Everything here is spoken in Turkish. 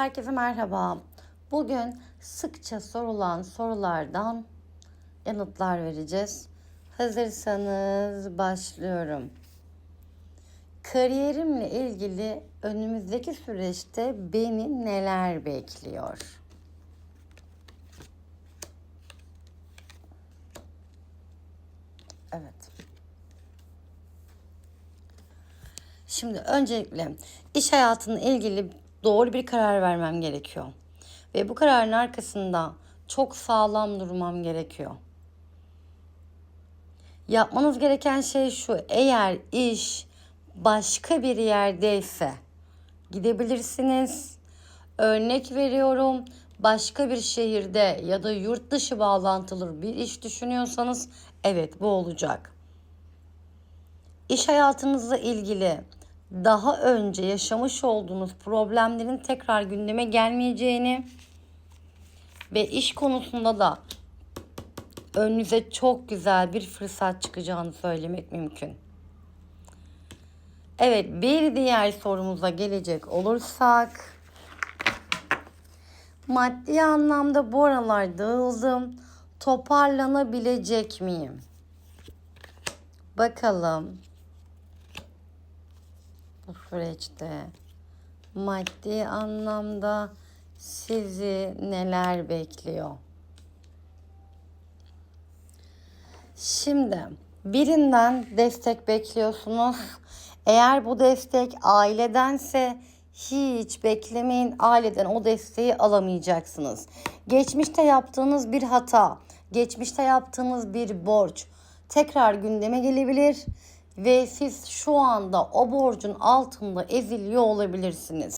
Herkese merhaba. Bugün sıkça sorulan sorulardan yanıtlar vereceğiz. Hazırsanız başlıyorum. Kariyerimle ilgili önümüzdeki süreçte beni neler bekliyor? Evet. Şimdi öncelikle iş hayatının ilgili doğru bir karar vermem gerekiyor. Ve bu kararın arkasında çok sağlam durmam gerekiyor. Yapmanız gereken şey şu. Eğer iş başka bir yerdeyse gidebilirsiniz. Örnek veriyorum. Başka bir şehirde ya da yurt dışı bağlantılı bir iş düşünüyorsanız evet bu olacak. İş hayatınızla ilgili daha önce yaşamış olduğunuz problemlerin tekrar gündeme gelmeyeceğini ve iş konusunda da önünüze çok güzel bir fırsat çıkacağını söylemek mümkün. Evet, bir diğer sorumuza gelecek olursak maddi anlamda bu aralar dağıldım. Toparlanabilecek miyim? Bakalım bu süreçte maddi anlamda sizi neler bekliyor? Şimdi birinden destek bekliyorsunuz. Eğer bu destek ailedense hiç beklemeyin. Aileden o desteği alamayacaksınız. Geçmişte yaptığınız bir hata, geçmişte yaptığınız bir borç tekrar gündeme gelebilir ve siz şu anda o borcun altında eziliyor olabilirsiniz.